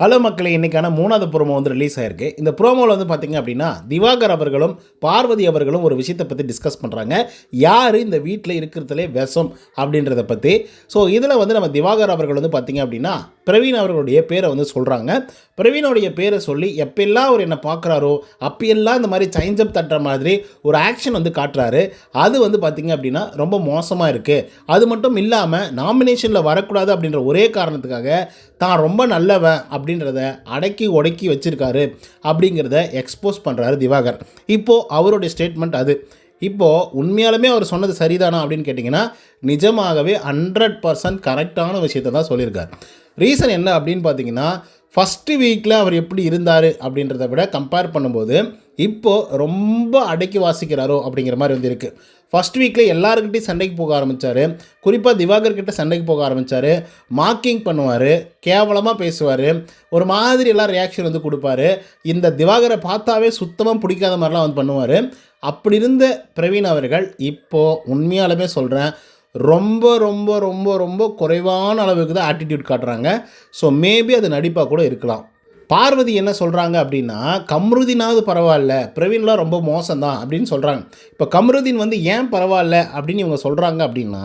Hello மக்களை இன்றைக்கான மூணாவது ப்ரோமோ வந்து ரிலீஸ் ஆயிருக்கு. இந்த ப்ரோமோவில் வந்து பார்த்திங்க அப்படின்னா திவாகர் அவர்களும் பார்வதி அவர்களும் ஒரு விஷயத்தை பற்றி டிஸ்கஸ் பண்ணுறாங்க யார் இந்த வீட்டில் இருக்கிறதுலே விஷம் அப்படின்றத பற்றி ஸோ இதில் வந்து நம்ம திவாகர் அவர்கள் வந்து பார்த்தீங்க அப்படின்னா பிரவீன் அவர்களுடைய பேரை வந்து சொல்கிறாங்க பிரவீனுடைய பேரை சொல்லி எப்பெல்லாம் அவர் என்னை பார்க்குறாரோ அப்பெல்லாம் இந்த மாதிரி சைஞ்சப் தட்டுற மாதிரி ஒரு ஆக்ஷன் வந்து காட்டுறாரு. அது வந்து பார்த்திங்க அப்படின்னா ரொம்ப மோசமாக இருக்குது அது மட்டும் இல்லாமல் நாமினேஷனில் வரக்கூடாது அப்படின்ற ஒரே காரணத்துக்காக தான் ரொம்ப நல்லவன் அப்படி அப்படின்றத அடக்கி உடக்கி வச்சிருக்காரு அப்படிங்கிறத எக்ஸ்போஸ் பண்ணுறாரு திவாகர். இப்போது அவருடைய ஸ்டேட்மெண்ட் அது. இப்போது உண்மையாலுமே அவர் சொன்னது சரிதானா அப்படின்னு கேட்டிங்கன்னா நிஜமாகவே ஹண்ட்ரட் பர்சன்ட் கரெக்டான விஷயத்தை தான் சொல்லியிருக்கார். ரீசன் என்ன அப்படின்னு பார்த்தீங்கன்னா ஃபஸ்ட்டு வீக்கில் அவர் எப்படி இருந்தார் அப்படின்றத விட கம்பேர் பண்ணும்போது இப்போது ரொம்ப அடக்கி வாசிக்கிறாரோ அப்படிங்கிற மாதிரி வந்து இருக்குது ஃபஸ்ட் வீக்கில் எல்லாருக்கிட்டையும் சண்டைக்கு போக ஆரம்பித்தார் குறிப்பாக திவாகர் கிட்ட சண்டைக்கு போக ஆரம்பித்தார் மார்க்கிங் பண்ணுவார். கேவலமாக பேசுவார். ஒரு மாதிரி எல்லாம் ரியாக்ஷன் வந்து கொடுப்பாரு. இந்த திவாகரை பார்த்தாவே சுத்தமாக பிடிக்காத மாதிரிலாம் வந்து பண்ணுவார். அப்படி இருந்த பிரவீன் அவர்கள் இப்போது உண்மையாலுமே சொல்கிறேன் ரொம்ப ரொம்ப ரொம்ப ரொம்ப குறைவான அளவுக்கு தான் ஆட்டிடியூட் காட்டுறாங்க. ஸோ மேபி அது நடிப்பாக கூட இருக்கலாம். பார்வதி என்ன சொல்கிறாங்க அப்படின்னா கம்ருதீனாவது பரவாயில்ல பிரவீன்லாம் ரொம்ப மோசம்தான் அப்படின்னு சொல்கிறாங்க இப்போ கம்ருதீன் வந்து ஏன் பரவாயில்ல? அப்படின்னு இவங்க சொல்கிறாங்க அப்படின்னா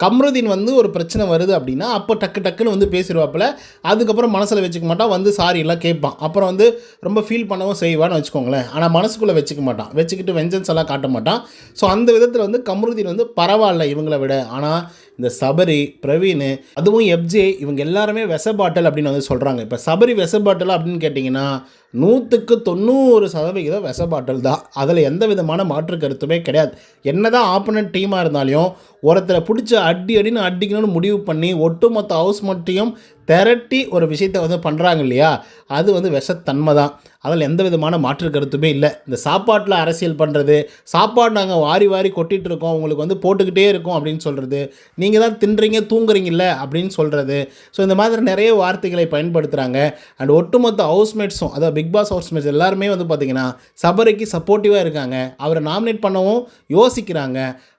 கம்ருதீன் வந்து ஒரு பிரச்சனை வருது அப்படின்னா அப்போ டக்கு டக்குன்னு வந்து பேசிடுவாப்பில் அதுக்கப்புறம் மனசில் வச்சுக்க மாட்டான் வந்து சாரி எல்லாம் கேட்பான். அப்புறம் வந்து ரொம்ப ஃபீல் பண்ணவும் செய்வான்னு வச்சுக்கோங்களேன். ஆனால் மனசுக்குள்ளே வச்சுக்க மாட்டான். வச்சுக்கிட்டு வெஞ்சன்ஸ் எல்லாம் காட்ட மாட்டான். ஸோ அந்த விதத்தில் வந்து கம்ருதீன் வந்து பரவாயில்ல இவங்களை விட. ஆனால் இந்த சபரி பிரவீன் அதுவும் எப்ஜே இவங்க எல்லாருமே வெச பாட்டல் அப்படின்னு வந்து சொல்கிறாங்க இப்போ சபரி வெச பாட்டல் அப்படின்னு கேட்டிங்கன்னா நூற்றுக்கு தொண்ணூறு சதவிகிதம் வெச பாட்டல் தான். அதில் எந்த விதமான மாற்று கருத்துமே கிடையாது. என்ன தான் ஆப்போனன்ட் டீமாக இருந்தாலும் ஒருத்தரை பிடிச்ச அடி அடின்னு அடிக்கணும்னு முடிவு பண்ணி ஒட்டுமொத்த ஹவுஸ் மட்டும் திரட்டி ஒரு விஷயத்தை வந்து பண்ணுறாங்க இல்லையா? அது வந்து விஷத்தன்மை தான் அதில் எந்த விதமான மாற்று கருத்துமே இல்லை. இந்த சாப்பாட்டில் அரசியல் பண்ணுறது சாப்பாடு நாங்கள் வாரி வாரி கொட்டிகிட்டு இருக்கோம் உங்களுக்கு வந்து போட்டுக்கிட்டே இருக்கோம் அப்படின்னு சொல்கிறது நீங்கள் தான் தின்றீங்க தூங்குறீங்கல்ல அப்படின்னு சொல்கிறது ஸோ இந்த மாதிரி நிறைய வார்த்தைகளை பயன்படுத்துகிறாங்க அண்ட் ஒட்டுமொத்த ஹவுஸ்மேட்ஸும் அதாவது பிக் பாஸ் ஹவுஸ்மேட்ஸ் எல்லாருமே வந்து பார்த்திங்கன்னா சபரிக்கு சப்போர்ட்டிவாக இருக்காங்க. அவரை நாமினேட் பண்ணவும் யோசிக்கிறாங்க.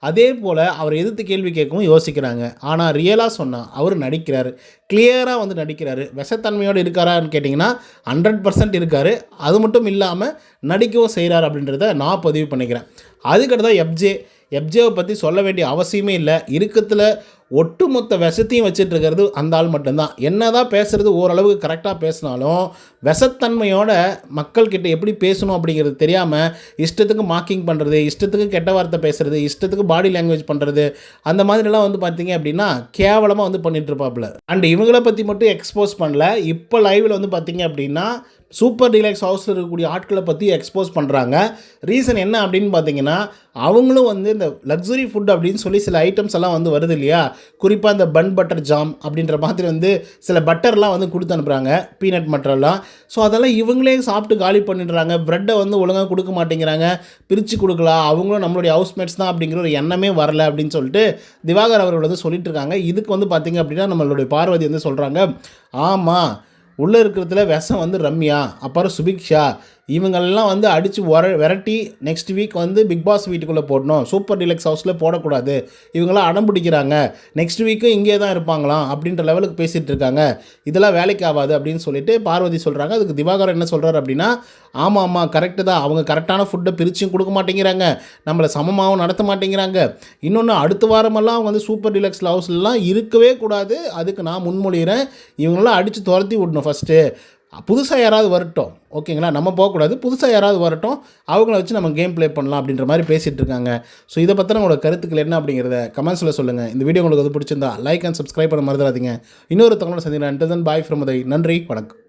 அதே போல் அவர் எதிர்த்து கேள்வி கேட்கவும் யோசிக்கிறாங்க. ஆனால் ரியலாக சொன்னால் அவர் நடிக்கிறார். கிளியராக வந்து நடிக்கிறாரு. விஷத்தன்மையோடு இருக்காரான்னு கேட்டிங்கன்னா ஹண்ட்ரட் பர்சன்ட் இருக்கார். அது மட்டும் இல்லாமல் நடிக்கவும் செய்கிறார் அப்படின்றத நான் பதிவு பண்ணிக்கிறேன். அதுக்கடுத்து தான் எப்ஜே எப்ஜேவை பற்றி சொல்ல வேண்டிய அவசியமே இல்லை. இருக்கத்தில் ஒட்டுமொத்த விஷத்தையும் வச்சுட்டு இருக்கிறது அந்த ஆள் மட்டும்தான். என்ன தான் பேசுகிறது ஓரளவுக்கு கரெக்டாக பேசினாலும் விஷத்தன்மையோட மக்கள்கிட்ட எப்படி பேசணும் அப்படிங்கிறது தெரியாமல் இஷ்டத்துக்கு மார்க்கிங் பண்ணுறது இஷ்டத்துக்கு கெட்ட வார்த்தை பேசுகிறது இஷ்டத்துக்கு பாடி லாங்குவேஜ் பண்ணுறது அந்த மாதிரிலாம் வந்து பார்த்தீங்க அப்படின்னா கேவலமாக வந்து பண்ணிகிட்ருப்பாப்புல அண்ட் இவங்கள பற்றி மட்டும் எக்ஸ்போஸ் பண்ணல. இப்போ லைவில் வந்து பார்த்தீங்க அப்படின்னா சூப்பர் டீலக்ஸ் ஹவுஸில் இருக்கக்கூடிய ஆட்களை பற்றி எக்ஸ்போஸ் பண்ணுறாங்க ரீசன் என்ன அப்படின்னு பார்த்தீங்கன்னா அவங்களும் வந்து இந்த லக்ஸுரி ஃபுட் அப்படின்னு சொல்லி சில ஐட்டம்ஸ் எல்லாம் வந்து வருது இல்லையா? குறிப்பாக இந்த பன் பட்டர் ஜாம் அப்படின்ற மாதிரி வந்து சில பட்டர்லாம் வந்து கொடுத்து அனுப்புகிறாங்க பீனட் பட்டர்லாம் ஸோ அதெல்லாம் இவங்களே சாப்பிட்டு காலி பண்ணிடுறாங்க. ப்ரெட்டை வந்து ஒழுங்காக கொடுக்க மாட்டேங்கிறாங்க. பிரித்து கொடுக்கலாம். அவங்களும் நம்மளுடைய ஹவுஸ்மேட்ஸ் தான் அப்படிங்கிற ஒரு எண்ணமே வரல அப்படின்னு சொல்லிட்டு திவாகர் அவர்கள் வந்து சொல்லிட்டு இருக்காங்க. இதுக்கு வந்து பார்த்திங்க அப்படின்னா நம்மளுடைய பார்வதி வந்து சொல்கிறாங்க ஆமாம் உள்ளே இருக்கிறதுல விஷம் வந்து ரம்யா அப்புறம் சுபிக்ஷா இவங்கெல்லாம் வந்து அடித்து வர விரட்டி நெக்ஸ்ட் வீக் வந்து பிக் பாஸ் வீட்டுக்குள்ளே போடணும். சூப்பர் டிலக்ஸ் ஹவுஸில் போடக்கூடாது. இவங்களாம் அடம் பிடிக்கிறாங்க. நெக்ஸ்ட் வீக்கும் இங்கே தான் இருப்பாங்களாம் அப்படின்ற லெவலுக்கு பேசிகிட்டு இருக்காங்க. இதெல்லாம் வேலைக்கு ஆகாது அப்படின்னு சொல்லிட்டு பார்வதி சொல்கிறாங்க அதுக்கு திவாகரன் என்ன சொல்கிறார் அப்படின்னா ஆமாம் ஆமாம் கரெக்டு தான். அவங்க கரெக்டான ஃபுட்டை பிரிச்சும் கொடுக்க மாட்டேங்கிறாங்க. நம்மளை சமமாகவும் நடத்த மாட்டேங்கிறாங்க. இன்னொன்று அடுத்த வாரமெல்லாம் அவங்க வந்து சூப்பர் டிலக்ஸ் ஹவுஸ்லாம் இருக்கவே கூடாது. அதுக்கு நான் முன்மொழிகிறேன் இவங்களாம் அடித்து துரத்தி விடணும் ஃபஸ்ட்டு புதுசாக யாராவது வரட்டும். ஓகேங்களா? நம்ம போகக்கூடாது. புதுசாக யாராவது வரட்டும். அவங்கள வச்சு நம்ம கேம் ப்ளே பண்ணலாம் அப்படின்ற மாதிரி பேசிகிட்டு இருக்காங்க. ஸோ இதை பற்றின உங்களோட கருத்துக்கள் என்ன அப்படிங்கிறத கமெண்ட்ஸில் சொல்லுங்கள் இந்த வீடியோ உங்களுக்கு அது பிடிச்சிருந்தா லைக் அண்ட் சப்ஸ்கிரைப் பண்ண மறந்துடாதீங்க. இன்னொரு தகவலோட சந்திக்கிறேன். Bye from Uday. நன்றி. வணக்கம்.